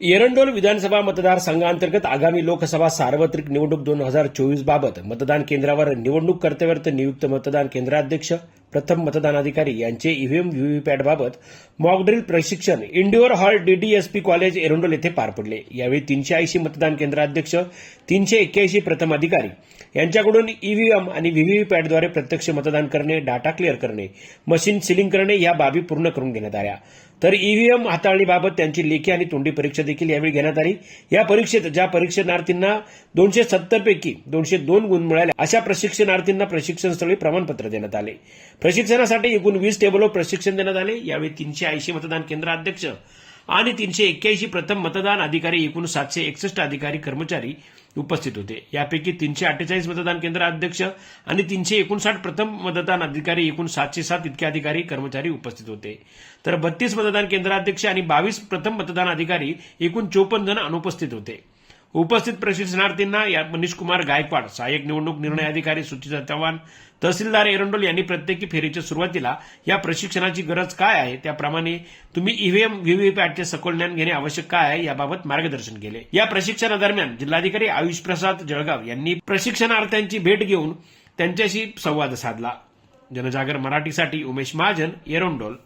एरंडोल विधानसभा मतदारसंघांतर्गत आगामी लोकसभा सार्वत्रिक निवडणूक दोन हजार चोवीस बाबत मतदान केंद्रावर निवडणूक कर्तव्यर्थ नियुक्त मतदान केंद्राध्यक्ष प्रथम मतदान अधिकारी यांचे ईव्हीएम व्हीव्हीपॅटबाबत मॉकड्रिल प्रशिक्षण इंडिओर हॉल डीडीएसपी कॉलेज एरोंडोल येथे पार पडले. यावेळी तीनशे ऐंशी मतदान केंद्राध्यक्ष तीनशे एक्क्याऐंशी प्रथम अधिकारी यांच्याकडून ईव्हीएम आणि व्हीव्हीपॅटद्वारे प्रत्यक्ष मतदान करणे डाटा क्लिअर करणे मशीन सिलिंग करणे या बाबी पूर्ण करून घेण्यात आल्या. तर ईव्हीएम हाताळणीबाबत त्यांची लेखी आणि तोंडी परीक्षा देखील यावेळी घेण्यात आली. या परीक्षेत ज्या परीक्षणार्थींना दोनशे सत्तर पैकी दोनशे दोन गुण मिळाले अशा प्रशिक्षणार्थींना प्रशिक्षण स्थळी प्रमाणपत्र देण्यात आले. प्रशिक्षणासाठी एकूण वीस टेबलवर प्रशिक्षण देण्यात आले. यावेळी तीनशे ऐंशी मतदान केंद्र अध्यक्ष आणि तीनशे एक्क्याऐंशी प्रथम मतदान अधिकारी एकूण सातशे एकसष्ट अधिकारी कर्मचारी उपस्थित होते. यापैकी तीनशे अठ्ठेचाळीस मतदान केंद्र अध्यक्ष आणि तीनशे एकोणसाठ प्रथम मतदान अधिकारी एकूण सातशे सात इतके अधिकारी कर्मचारी उपस्थित होते. तर बत्तीस मतदान केंद्राध्यक्ष आणि बावीस प्रथम मतदान अधिकारी एकूण चोपन्न जण अनुपस्थित होते. उपस्थित प्रशिक्षणार्थींना या मनीष कुमार गायकवाड सहाय्यक निवडणूक निर्णय अधिकारी सुचिता चव्हाण तहसीलदार एरंडोल यांनी प्रत्येकी फेरीच्या सुरुवातीला या प्रशिक्षणाची गरज काय आहे? त्याप्रमाणे तुम्ही ईव्हीएम व्हीव्हीपॅटचे सखोल ज्ञान घेणे आवश्यक काय आहे याबाबत मार्गदर्शन केले. या प्रशिक्षणादरम्यान जिल्हाधिकारी आयुष प्रसाद जळगाव यांनी प्रशिक्षणार्थ्यांची भेट घेऊन त्यांच्याशी संवाद साधला. जनजागर मराठीसाठी उमेश महाजन एरंडोल.